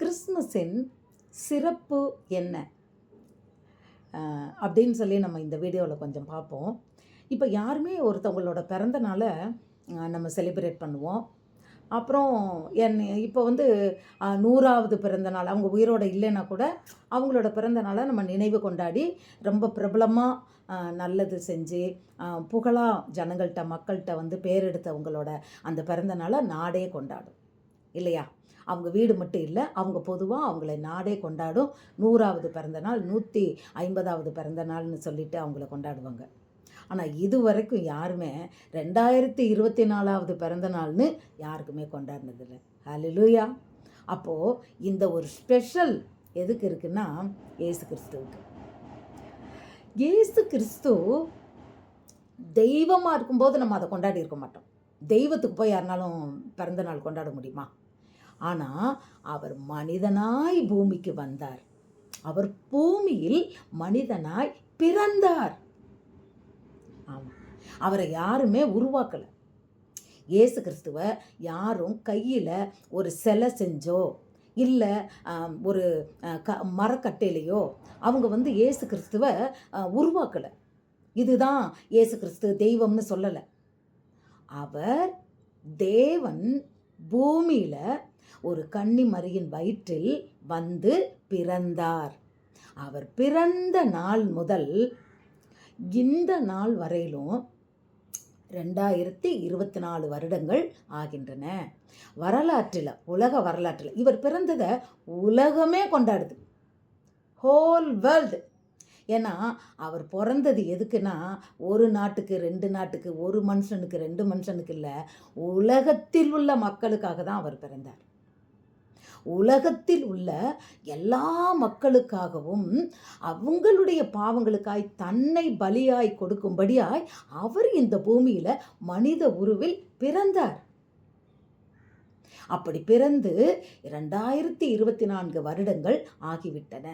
கிறிஸ்மஸின் சிறப்பு என்ன? அப்படின்னு சொல்லி நம்ம இந்த வீடியோவில் கொஞ்சம் பார்ப்போம். இப்போ யாருமே ஒருத்தவங்களோட பிறந்த நாளை நம்ம செலிப்ரேட் பண்ணுவோம். அப்புறம் என் இப்போ வந்து நூறாவது பிறந்த நாள் அவங்க உயிரோட இல்லைன்னா கூட அவங்களோட பிறந்த நாளை நம்ம நினைவு கொண்டாடி ரொம்ப பிரபலமாக நல்லது செஞ்சு புகழாக ஜனங்கள்கிட்ட மக்கள்கிட்ட வந்து பேர் எடுத்தவங்களோட அந்த பிறந்த நாளை நாடே கொண்டாடும். இல்லையா? அவங்க வீடு மட்டும் இல்லை அவங்க பொதுவாக அவங்கள நாடே கொண்டாடும். நூறாவது பிறந்த நாள் நூற்றி ஐம்பதாவது பிறந்த நாள்னு சொல்லிட்டு அவங்கள கொண்டாடுவாங்க. ஆனால் இது வரைக்கும் யாருமே ரெண்டாயிரத்தி இருபத்தி நாலாவது பிறந்த நாள்னு யாருக்குமே கொண்டாடினதில்லை. ஹலிலூயா அப்போது இந்த ஒரு ஸ்பெஷல் எதுக்கு இருக்குன்னா ஏசு கிறிஸ்துவுக்கு. இயேசு கிறிஸ்து தெய்வமாக இருக்கும்போது நம்ம அதை கொண்டாடி இருக்க மாட்டோம். தெய்வத்துக்கு போய் யாருனாலும் பிறந்த நாள் கொண்டாட முடியுமா? ஆனால் அவர் மனிதனாய் பூமிக்கு வந்தார். அவர் பூமியில் மனிதனாய் பிறந்தார். ஆமாம் அவரை யாருமே உருவாக்கலை. இயேசு கிறிஸ்துவை யாரும் கையில் ஒரு சிலை செஞ்சோ இல்லை ஒரு க மரக்கட்டையிலையோ அவங்க வந்து இயேசு கிறிஸ்துவை உருவாக்கலை. இதுதான் இயேசு கிறிஸ்து தெய்வம்னு சொல்லலை. அவர் தேவன் பூமியில் ஒரு கன்னிமரியின் வயிற்றில் வந்து பிறந்தார். அவர் பிறந்த நாள் முதல் இந்த நாள் வரையிலும் ரெண்டாயிரத்தி இருபத்தி நாலு வருடங்கள் ஆகின்றன. வரலாற்றில் உலக வரலாற்றில் இவர் பிறந்ததை உலகமே கொண்டாடுது. ஹோல் வேர்ல்டு ஏன்னா அவர் பிறந்தது எதுக்குன்னா ஒரு நாட்டுக்கு ரெண்டு நாட்டுக்கு ஒரு மனுஷனுக்கு ரெண்டு மனுஷனுக்கு இல்லை உலகத்தில் உள்ள மக்களுக்காக தான் அவர் பிறந்தார். உலகத்தில் உள்ள எல்லா மக்களுக்காகவும் அவங்களுடைய பாவங்களுக்காய் தன்னை பலியாய் கொடுக்கும்படியாய் அவர் இந்த பூமியில் மனித உருவில் பிறந்தார். அப்படி பிறந்து ரெண்டாயிரத்தி இருபத்தி நான்கு வருடங்கள் ஆகிவிட்டன.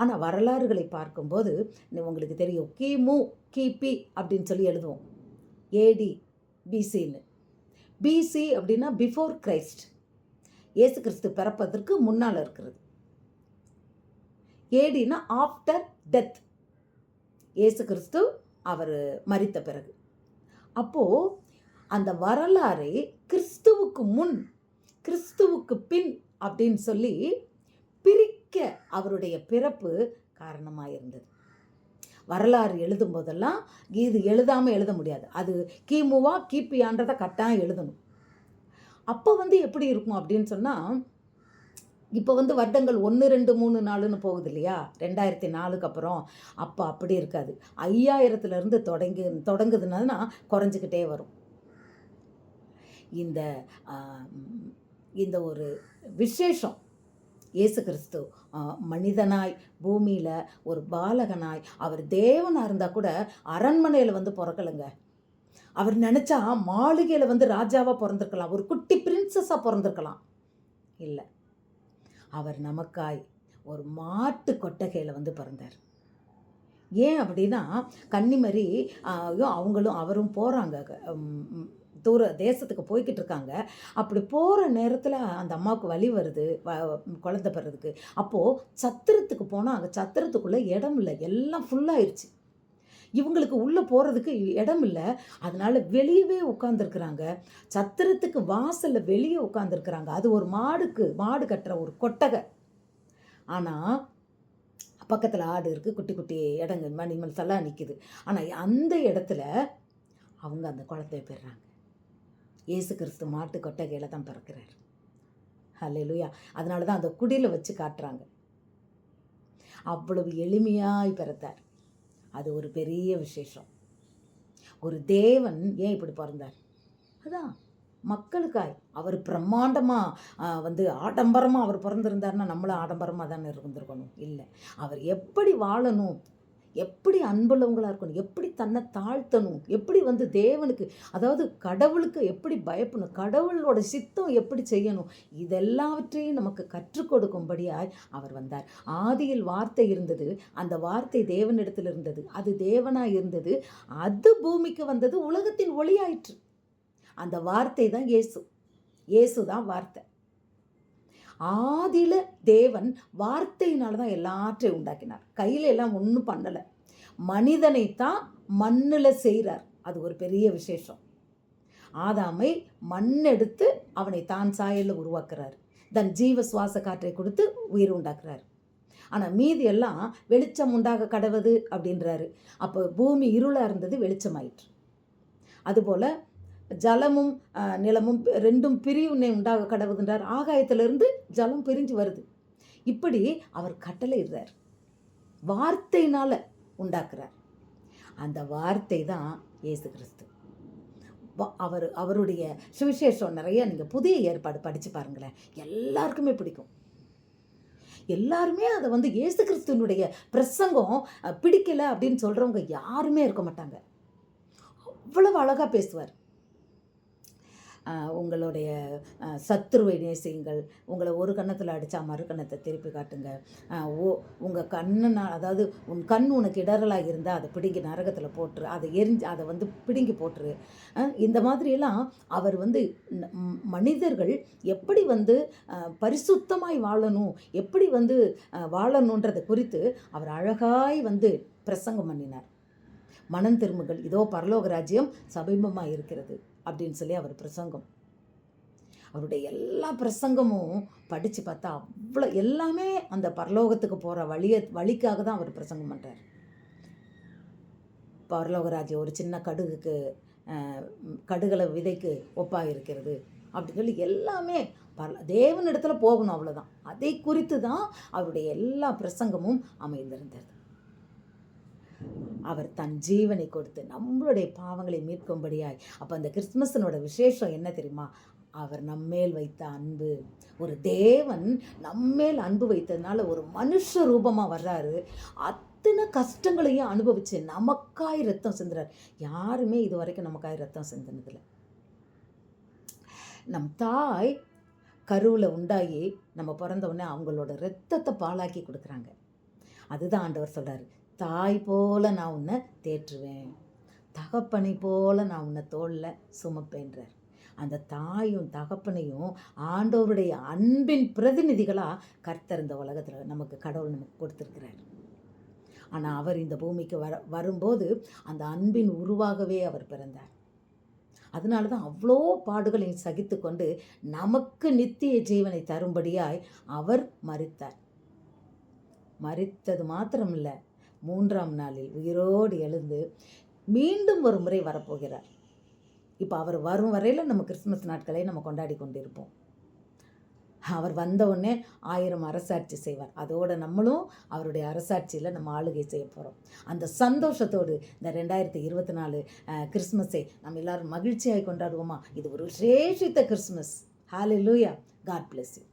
ஆனால் வரலாறுகளை பார்க்கும்போது உங்களுக்கு தெரியும் கிமு கிபி அப்படின்னு சொல்லி எழுதுவோம். ஏடி பிசின்னு பிசி அப்படின்னா பிஃபோர் கிரைஸ்ட் இயேசு கிறிஸ்து பிறப்பதற்கு முன்னால் இருக்கிறது. ஏடினா ஆஃப்டர் டெத். இயேசு கிறிஸ்து அவர் மறித்த பிறகு. அப்போது அந்த வரலாறை கிறிஸ்துவுக்கு முன் கிறிஸ்துவுக்கு பின் அப்படின்னு சொல்லி பிரிக்க அவருடைய பிறப்பு காரணமாக இருந்தது. வரலாறு எழுதும் போதெல்லாம் இது எழுதாமல் எழுத முடியாது. அது கிமுவா கிபியான்றதை கட்டாயம் எழுதணும். அப்போ வந்து எப்படி இருக்கும் அப்படின்னு சொன்னால் இப்போ வந்து வருடங்கள் ஒன்று ரெண்டு மூணு நாலுன்னு போகுது இல்லையா ரெண்டாயிரத்தி நாலுக்கு அப்புறம் அப்போ அப்படி இருக்காது. ஐயாயிரத்துலேருந்து தொடங்கி தொடங்குதுன்னா குறைஞ்சிக்கிட்டே வரும். இந்த இந்த ஒரு விசேஷம் இயேசு கிறிஸ்து மனிதனாய் பூமியில் ஒரு பாலகனாய் அவர் தேவனாக இருந்தால் கூட அரண்மனையில் வந்து பிறக்கலைங்க. அவர் நினச்சா மாளிகையில் வந்து ராஜாவாக பிறந்திருக்கலாம். ஒரு குட்டி பிரின்சஸாக பிறந்திருக்கலாம். இல்லை. அவர் நமக்காய் ஒரு மாட்டு கொட்டகையில் வந்து பிறந்தார். ஏன் அப்படின்னா கன்னிமரி அவங்களும் அவரும் போகிறாங்க தூர தேசத்துக்கு போய்கிட்டு இருக்காங்க. அப்படி போகிற நேரத்தில் அந்த அம்மாவுக்கு வழி வருது வ- குழந்தை பிறதுக்கு அப்போது சத்திரத்துக்கு போனால் அங்கே சத்திரத்துக்குள்ளே இடம் இல்லை. எல்லாம் ஃபுல்லாகிடுச்சு இவங்களுக்கு உள்ளே போகிறதுக்கு இடம் இல்லை. அதனால் வெளியவே உட்காந்துருக்குறாங்க சத்திரத்துக்கு வாசலில் வெளியே உட்காந்துருக்குறாங்க அது ஒரு மாடுக்கு மாடு கட்டுற ஒரு கொட்டகை. ஆனால் பக்கத்தில் ஆடு இருக்குது குட்டி குட்டி இடங்க அனிமல்ஸ் எல்லாம் நிற்கிது ஆனால் அந்த இடத்துல அவங்க அந்த குழந்தைய பெறுறாங்க. இயேசு கிறிஸ்து மாட்டு கொட்டகையில் தான் பிறக்கிறார். ஹalleluya அதனால தான் அந்த குடியில் வச்சு காட்டுறாங்க. அவ்வளவு எளிமையாய் பிறத்தார் அது ஒரு பெரிய விசேஷம். ஒரு தேவன் ஏன் இப்படி பிறந்தார்? அதான் மக்களுக்காய். அவர் பிரம்மாண்டமாக வந்து ஆடம்பரமாக அவர் பிறந்திருந்தாருன்னா நம்மளும் ஆடம்பரமாக தானே இருந்திருக்கணும். இல்லை அவர் எப்படி வாழணும்? எப்படி அன்புள்ளவங்களாக இருக்கணும்? எப்படி தன்னை தாழ்த்தணும்? எப்படி வந்து தேவனுக்கு அதாவது கடவுளுக்கு எப்படி பயப்படணும்? கடவுளோட சித்தம் எப்படி செய்யணும்? இதெல்லாவற்றையும் நமக்கு கற்றுக் கொடுக்கும்படியாய் அவர் வந்தார். ஆதியில் வார்த்தை இருந்தது அந்த வார்த்தை தேவனிடத்தில் இருந்தது அது தேவனாக இருந்தது. அது பூமிக்கு வந்தது உலகத்தின் ஒளியாயிற்று. அந்த வார்த்தை தான் இயேசு. இயேசு தான் வார்த்தை. ஆதியில் தேவன் வார்த்தையினால தான் எல்லாற்றையும் உண்டாக்கினார். கையில் எல்லாம் ஒன்றும் பண்ணலை. மனிதனை தான் மண்ணில் செய்கிறார் அது ஒரு பெரிய விசேஷம். ஆதாமை மண் எடுத்து அவனை தான் சாயலில் உருவாக்குறார். தன் ஜீவ சுவாச காற்றை கொடுத்து உயிர் உண்டாக்குறார். ஆனால் மீதி எல்லாம் வெளிச்சம் உண்டாக கடவுது அப்படின்றாரு. அப்போ பூமி இருளாக இருந்தது வெளிச்சமாயிற்று. அதுபோல் ஜலமும் நிலமும் ரெண்டும் பிரிவினை உண்டாக கடவுகின்றார். ஆகாயத்திலிருந்து ஜலம் பிரிஞ்சு வருது. இப்படி அவர் கட்டளையிடுறார். வார்த்தையினால் உண்டாக்குறார். அந்த வார்த்தை தான் இயேசு கிறிஸ்து. வ- அவர் அவருடைய சுவிசேஷம் நிறைய நீங்கள் புதிய ஏற்பாடு படித்து பாருங்களேன். எல்லாருக்குமே பிடிக்கும். எல்லாருமே அதை வந்து இயேசு கிறிஸ்துவனுடைய பிரசங்கம் பிடிக்கலை அப்படின்னு சொல்கிறவங்க யாருமே இருக்க மாட்டாங்க. அவ்வளவு அழகாக பேசுவார். உங்களுடைய சத்துருவை நேசியுங்கள். உங்களை ஒரு கன்னத்தில் அடித்தா மறு கன்னத்தை திருப்பி காட்டுங்க. ஓ உங்கள் கண்ணுனா அதாவது உன் கண் உனக்கு இடரலாக இருந்தால் அதை பிடுங்கி நரகத்தில் போட்டுரு. அதை எரிஞ்சு அதை வந்து பிடுங்கி போட்டுரு. இந்த மாதிரியெல்லாம் அவர் வந்து மனிதர்கள் எப்படி வந்து பரிசுத்தமாய் வாழணும் எப்படி வந்து வாழணுன்றதை குறித்து அவர் அழகாய் வந்து பிரசங்கம் பண்ணினார். மனம் திரும்புகள் இதோ பரலோக ராஜ்யம் சமீபமாக இருக்கிறது அப்படின்னு சொல்லி அவர் பிரசங்கம். அவருடைய எல்லா பிரசங்கமும் படித்து பார்த்தா அவ்வளோ எல்லாமே அந்த பரலோகத்துக்கு போகிற வழியை வழிக்காக தான் அவர் பிரசங்கம் பண்ணுறார் பரலோகராஜ்யம் ஒரு சின்ன கடுகுக்கு கடுகளை விதைக்கு ஒப்பாக இருக்கிறது அப்படின்னு சொல்லி எல்லாமே பல தேவனிடத்தில் போகணும் அவ்வளோதான் அதை குறித்து தான் அவருடைய எல்லா பிரசங்கமும் அமைந்திருந்தது. அவர் தன் ஜீவனை கொடுத்து நம்மளுடைய பாவங்களை மீட்கும்படியாய். அப்போ அந்த கிறிஸ்மஸனோட விசேஷம் என்ன தெரியுமா? அவர் நம்மேல் வைத்த அன்பு. ஒரு தேவன் நம்மேல் அன்பு வைத்ததுனால ஒரு மனுஷ ரூபமாக வர்றாரு. அத்தனை கஷ்டங்களையும் அனுபவிச்சு நமக்காய் ரத்தம் சிந்துறார். யாருமே இது வரைக்கும் நமக்காய் ரத்தம் சிந்தினதில்லை. நம் தாய் கருவில் உண்டாகி நம்ம பிறந்த உடனே அவங்களோட ரத்தத்தை பாலாக்கி கொடுக்குறாங்க. அதுதான் ஆண்டவர் சொல்கிறார் தாய் போல நான் உன்னை தேற்றுவேன். தகப்பனை போல நான் உன்னை தோளில் சுமப்பேன்றார். அந்த தாயும் தகப்பனையும் ஆண்டவருடைய அன்பின் பிரதிநிதிகளாக கர்த்தர் இந்த உலகத்தில் நமக்கு கடவுள் நமக்கு கொடுத்துருக்கிறார். ஆனால் அவர் இந்த பூமிக்கு வர வரும்போது அந்த அன்பின் உருவாகவே அவர் பிறந்தார். அதனால தான் அவ்வளோ பாடுகளையும் சகித்து கொண்டு நமக்கு நித்திய ஜீவனை தரும்படியாய் அவர் மறித்தார். மறித்தது மாத்திரமில்லை மூன்றாம் நாளில் உயிரோடு எழுந்து மீண்டும் ஒரு முறை வரப்போகிறார். இப்போ அவர் வரும் வரையில் நம்ம கிறிஸ்மஸ் நாட்களை நம்ம கொண்டாடி கொண்டிருப்போம். அவர் வந்த உடனே ஆயிரம் அரசாட்சி செய்வார். அதோட நம்மளும் அவருடைய அரசாட்சியில் நம்ம ஆளுகை செய்ய போகிறோம் அந்த சந்தோஷத்தோடு இந்த ரெண்டாயிரத்தி இருபத்தி நாலு கிறிஸ்மஸை நம்ம எல்லாரும் மகிழ்ச்சியாக கொண்டாடுவோமா? இது ஒரு விசேஷித்த கிறிஸ்மஸ் ஹாலி லூயா காட் பிளஸ் யூ